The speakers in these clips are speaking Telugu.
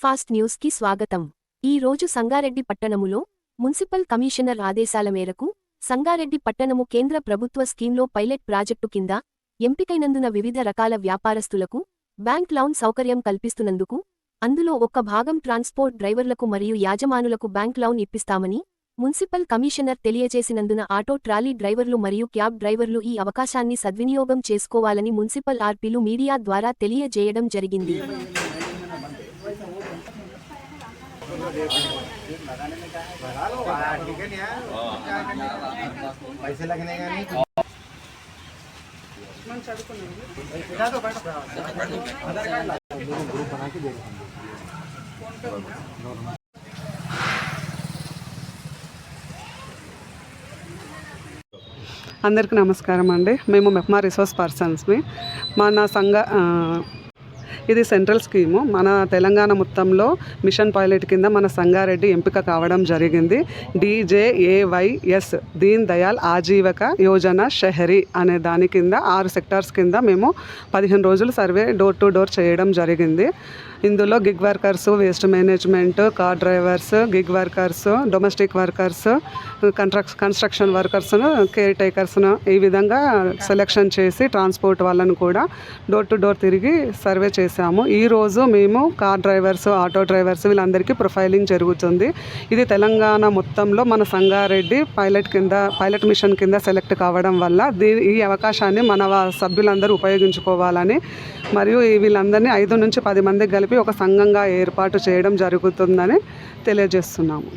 ఫాస్ట్ న్యూస్కి స్వాగతం. ఈ రోజు సంగారెడ్డి పట్టణములో మున్సిపల్ కమిషనర్ ఆదేశాల మేరకు సంగారెడ్డి పట్టణము కేంద్ర ప్రభుత్వ స్కీంలో పైలట్ ప్రాజెక్టు కింద ఎంపికైనందున వివిధ రకాల వ్యాపారస్తులకు బ్యాంక్ లోన్ సౌకర్యం కల్పిస్తున్నందుకు అందులో ఒక్క భాగం ట్రాన్స్పోర్ట్ డ్రైవర్లకు మరియు యాజమానులకు బ్యాంక్ లోన్ ఇప్పిస్తామని మున్సిపల్ కమిషనర్ తెలియజేసినందున ఆటో ట్రాలీ డ్రైవర్లు మరియు క్యాబ్ డ్రైవర్లు ఈ అవకాశాన్ని సద్వినియోగం చేసుకోవాలని మున్సిపల్ ఆర్పీలు మీడియా ద్వారా తెలియజేయడం జరిగింది. पैसे लगने का नहीं ग्रुप बना के दे रहे हैं అందరికీ నమస్కారం అండి మేము మెప్మా రిసోర్స్ పర్సన్స్మి మన సంఘ ఆ, ఇది సెంట్రల్ స్కీము. మన తెలంగాణ మొత్తంలో మిషన్ పైలట్ కింద మన సంగారెడ్డి ఎంపిక కావడం జరిగింది. డీజేఏవైఎస్ దీన్ దయాల్ ఆజీవక యోజన షహరీ అనే దాని కింద ఆరు సెక్టార్స్ కింద మేము పదిహేను రోజులు సర్వే డోర్ టు డోర్ చేయడం జరిగింది. ఇందులో gig workers waste management car drivers gig workers domestic workers కంట్రక్ construction వర్కర్స్ను కేర్ టేకర్స్ను ఈ విధంగా సెలెక్షన్ చేసి ట్రాన్స్పోర్ట్ వాళ్ళను కూడా డోర్ టు డోర్ తిరిగి సర్వే చేశాము. ఈరోజు మేము కార్ డ్రైవర్స్ ఆటో డ్రైవర్స్ వీళ్ళందరికీ ప్రొఫైలింగ్ జరుగుతుంది. ఇది తెలంగాణ మొత్తంలో మన సంగారెడ్డి పైలట్ కింద పైలట్ మిషన్ కింద సెలెక్ట్ కావడం వల్ల దీని ఈ అవకాశాన్ని మన సభ్యులందరూ ఉపయోగించుకోవాలని మరియు ఈ వీళ్ళందరినీ ఐదు నుంచి పది మందికి కలిపి ఒక సంఘంగా ఏర్పాటు చేయడం జరుగుతుందని తెలియజేస్తున్నాము.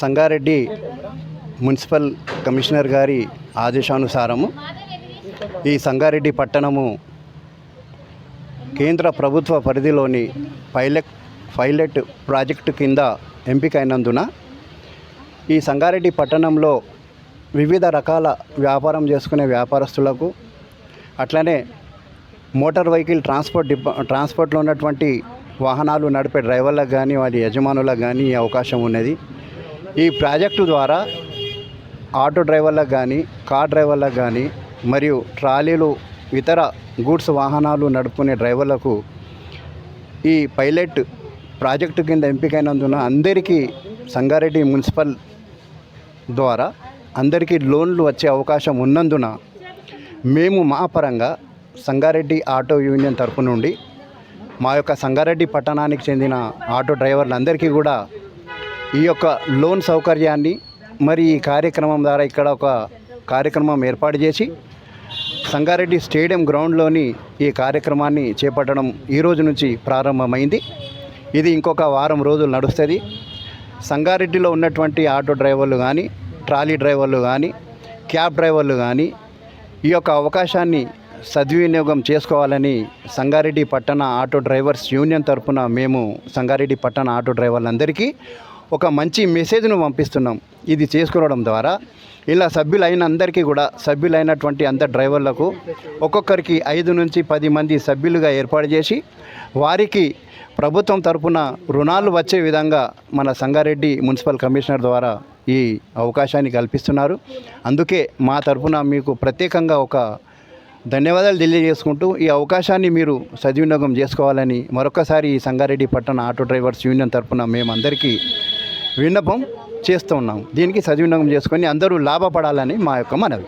సంగారెడ్డి మున్సిపల్ కమిషనర్ గారి ఆదేశానుసారము ఈ సంగారెడ్డి పట్టణము కేంద్ర ప్రభుత్వ పరిధిలోని పైలెట్ పైలెట్ ప్రాజెక్టు కింద ఎంపికైనందున ఈ సంగారెడ్డి పట్టణంలో వివిధ రకాల వ్యాపారం చేసుకునే వ్యాపారస్తులకు అట్లనే మోటార్ వెహికల్ ట్రాన్స్పోర్ట్ డిపా ట్రాన్స్పోర్ట్లో ఉన్నటువంటి వాహనాలు నడిపే డ్రైవర్లకు కానీ వారి యజమానులకు కానీ ఈ అవకాశం ఉన్నది. ఈ ప్రాజెక్టు ద్వారా ఆటో డ్రైవర్లకు కానీ కార్ డ్రైవర్లకు కానీ మరియు ట్రాలీలు ఇతర గూడ్స్ వాహనాలు నడుపుకునే డ్రైవర్లకు ఈ పైలట్ ప్రాజెక్టు కింద ఎంపికైనందున అందరికీ సంగారెడ్డి మున్సిపల్ ద్వారా అందరికీ లోన్లు వచ్చే అవకాశం ఉన్నందున మేము మా పరంగా సంగారెడ్డి ఆటో యూనియన్ తరపు నుండి మా యొక్క సంగారెడ్డి పట్టణానికి చెందిన ఆటో డ్రైవర్లందరికీ కూడా ఈ యొక్క లోన్ సౌకర్యాన్ని మరి ఈ కార్యక్రమం ద్వారా ఇక్కడ ఒక కార్యక్రమం ఏర్పాటు చేసి సంగారెడ్డి స్టేడియం గ్రౌండ్లోని ఈ కార్యక్రమాన్ని చేపట్టడం ఈ రోజు నుంచి ప్రారంభమైంది. ఇది ఇంకొక వారం రోజులు నడుస్తుంది. సంగారెడ్డిలో ఉన్నటువంటి ఆటో డ్రైవర్లు కానీ ట్రాలీ డ్రైవర్లు కానీ క్యాబ్ డ్రైవర్లు కానీ ఈ యొక్క అవకాశాన్ని సద్వినియోగం చేసుకోవాలని సంగారెడ్డి పట్టణ ఆటో డ్రైవర్స్ యూనియన్ తరపున మేము సంగారెడ్డి పట్టణ ఆటో డ్రైవర్లందరికీ ఒక మంచి మెసేజ్ను పంపిస్తున్నాం. ఇది చేసుకోవడం ద్వారా ఇలా సభ్యులైన అందరికీ కూడా సభ్యులైనటువంటి అందరు డ్రైవర్లకు ఒక్కొక్కరికి ఐదు నుంచి పది మంది సభ్యులుగా ఏర్పాటు చేసి వారికి ప్రభుత్వం తరపున రుణాలు వచ్చే విధంగా మన సంగారెడ్డి మున్సిపల్ కమిషనర్ ద్వారా ఈ అవకాశాన్ని కల్పిస్తున్నారు. అందుకే మా తరపున మీకు ప్రత్యేకంగా ఒక ధన్యవాదాలు తెలియజేసుకుంటూ ఈ అవకాశాన్ని మీరు సద్వినియోగం చేసుకోవాలని మరొకసారి ఈ సంగారెడ్డి పట్టణ ఆటో డ్రైవర్స్ యూనియన్ తరపున మేమందరికీ విన్నపం చేస్తూ ఉన్నాం. దీనికి సద్వినియోగం చేసుకొని అందరూ లాభపడాలని మా యొక్క మనవి.